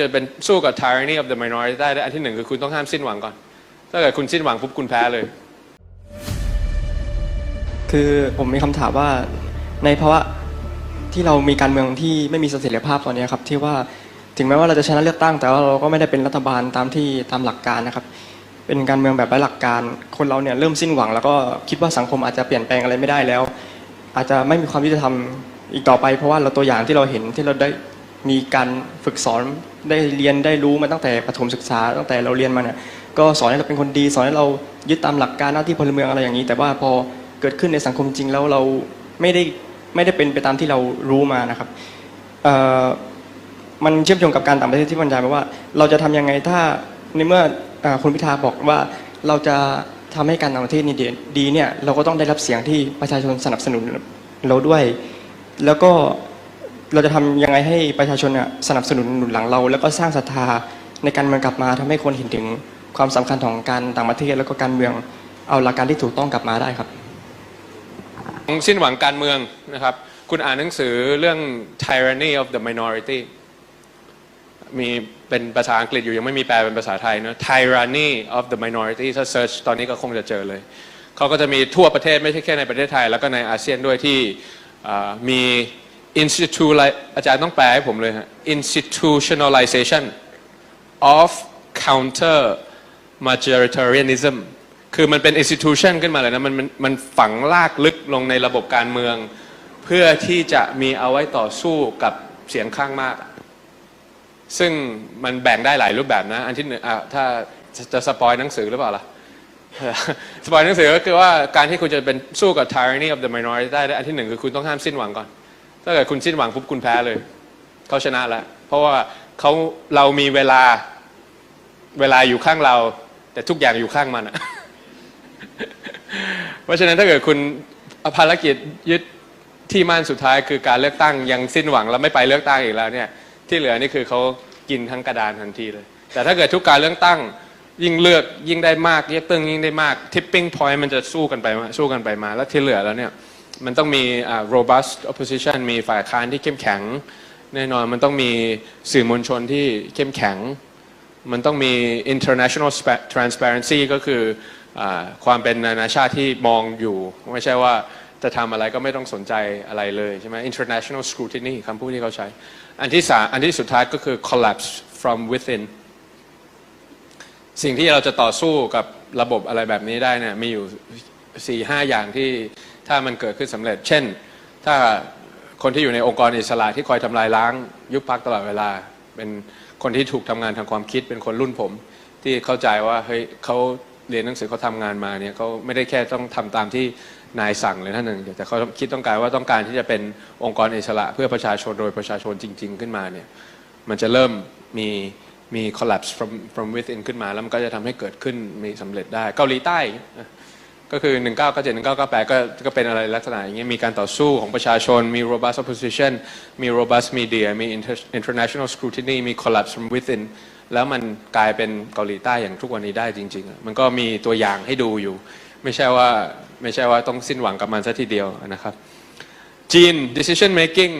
จะเป็นสู้กับ tyranny of the minority ได้อันที่หนึ่งคือคุณต้องห้ามสิ้นหวังก่อน ถ้าเกิดคุณสิ้นหวังปุ๊บคุณแพ้เลย คือผมมีคำถามว่าในภาวะที่เรามีการเมืองที่ไม่มีเสถียรภาพตอนนี้ครับที่ว่าถึงแม้ว่าเราจะชนะเลือกตั้ง แต่ว่าเราก็ไม่ได้เป็นรัฐบาลตามที่ตามหลักการนะครับ เป็นการเมืองแบบไร้หลักการ คนเราเนี่ยเริ่มสิ้นหวัง แล้วก็คิดว่าสังคมอาจจะเปลี่ยนแปลงอะไรไม่ได้แล้ว อาจจะไม่มีความยุติธรรมอีกต่อไป เพราะว่าเราตัวอย่างที่เราเห็นที่เราได้ มีการฝึกสอนได้เรียนได้รู้มาตั้งแต่ประถมศึกษา ตั้งแต่เราเรียนมาเนี่ยก็สอนให้เราเป็นคนดี สอนให้เรายึดตามหลักการหน้าที่พลเมืองอะไรอย่างนี้ แต่ว่าพอเกิดขึ้นในสังคมจริงแล้วเราไม่ได้ไม่ได้เป็นไปตามที่เรารู้มานะครับมันเชื่อมโยงกับการต่างประเทศที่บรรยายมาว่า เราจะทำยังไงถ้าในเมื่ออคุณพิธาบอกว่าเราจะทำให้การต่างประเทศนี่ดีเนี่ยเราก็ต้องได้รับเสียงที่ประชาชนสนับสนุนเราด้วย แล้วก็ เราจะทำยังไงให้ประชาชนน่ะสนับสนุนหนุนหลังเรา แล้วก็สร้างศรัทธาในการเมืองกลับมาทำให้คนเห็นถึงความสำคัญของการต่างประเทศแล้วก็การเมืองเอาหลักการที่ถูกต้องกลับมาได้ครับ สิ้นหวังการเมืองนะครับ คุณอ่านหนังสือเรื่อง tyranny of the minority มีเป็นภาษาอังกฤษอยู่ยังไม่มีแปลเป็นภาษาไทยเนอะ tyranny of the minority ถ้า search ตอนนี้ก็คงจะเจอเลย เขาก็จะมีทั่วประเทศไม่ใช่แค่ในประเทศไทย แล้วก็ในอาเซียนด้วยที่อ่ามี institute อาจารย์ต้องแปลให้ผมเลยฮะ institutionalization of counter majoritarianism คือมันเป็น institution ขึ้นมาเลยนะมันมันมันฝังลากลึกลงในระบบการเมือง เพื่อที่จะมีเอาไว้ต่อสู้กับเสียงข้างมาก ซึ่งมันแบ่งได้หลายรูปแบบนะ อันที่หนึ่งถ้าจะจะสปอยหนังสือหรือเปล่าล่ะสปอยหนังสือก็คือว่าการที่คุณจะเป็นสู้กับ tyranny of the minority ได้ อันที่หนึ่งคือคุณต้องห้ามสิ้นหวังก่อน ถ้าเกิดคุณสิ้นหวังปุ๊บคุณแพ้เลย เขาชนะแล้ว เพราะว่าเขาเรามีเวลาเวลาอยู่ข้างเรา แต่ทุกอย่างอยู่ข้างมันอะเพราะฉะนั้นถ้าเกิดคุณภารกิจยึดที่มั่นสุดท้ายคือการเลือกตั้งยังสิ้นหวังแล้วไม่ไปเลือกตั้งอีกแล้วเนี่ย ที่เหลือนี่คือเขากินทั้งกระดานทันทีเลย แต่ถ้าเกิดทุกการเลือกตั้งยิ่งเลือกยิ่งได้มากยิ่งตึงยิ่งได้มาก tipping point มันจะสู้กันไปมาสู้กันไปมา แล้วที่เหลือแล้วเนี่ย มันต้องมี robust opposition มีฝ่ายค้านที่เข้มแข็ง แน่นอนมันต้องมีสื่อมวลชนที่เข้มแข็ง มันต้องมี international transparency ก็คืออความเป็นนานาชาติที่มองอยู่ ไม่ใช่ว่าจะทำอะไรก็ไม่ต้องสนใจอะไรเลยใช่ไหม international scrutiny คำพูดที่เขาใช้ อันที่สามอันที่สุดท้ายก็คือ collapse from within สิ่งที่เราจะต่อสู้กับระบบอะไรแบบนี้ได้เนี่ยมีอยู่สี่ห้าอย่างที่ ถ้ามันเกิดขึ้นสำเร็จ เช่น ถ้าคนที่อยู่ในองค์กรอิสระที่คอยทำลายล้าง ยุบพักตลอดเวลา เป็นคนที่ถูกทำงานทางความคิดเป็นคนรุ่นผม ที่เข้าใจว่าเฮ้ยเขาเรียนหนังสือเขาทำงานมาเนี่ยเขาไม่ได้แค่ต้องทำตามที่นายสั่งเลยท่านหนึ่งแต่เขาคิดต้องการว่าต้องการที่จะเป็นองค์กรอิสระ เพื่อประชาชนโดยประชาชนจริง ๆ ขึ้นมาเนี่ยมันจะเริ่มมีมี collapse from from within ขึ้นมา แล้วมันก็จะทำให้เกิดขึ้นมีสำเร็จได้เกาหลีใต้ ก็คือ 1997 1998 ก็ก็เป็นอะไรลักษณะอย่างเงี้ยมีการต่อสู้ของประชาชน มี robust opposition มี robust media มี international scrutiny มี collapse from within แล้วมันกลายเป็นเกาหลีใต้อย่างทุกวันนี้ได้จริง ๆ มันก็มีตัวอย่างให้ดูอยู่ ไม่ใช่ว่าไม่ใช่ว่าต้องสิ้นหวังกับมันซะทีเดียวนะครับจีน decision making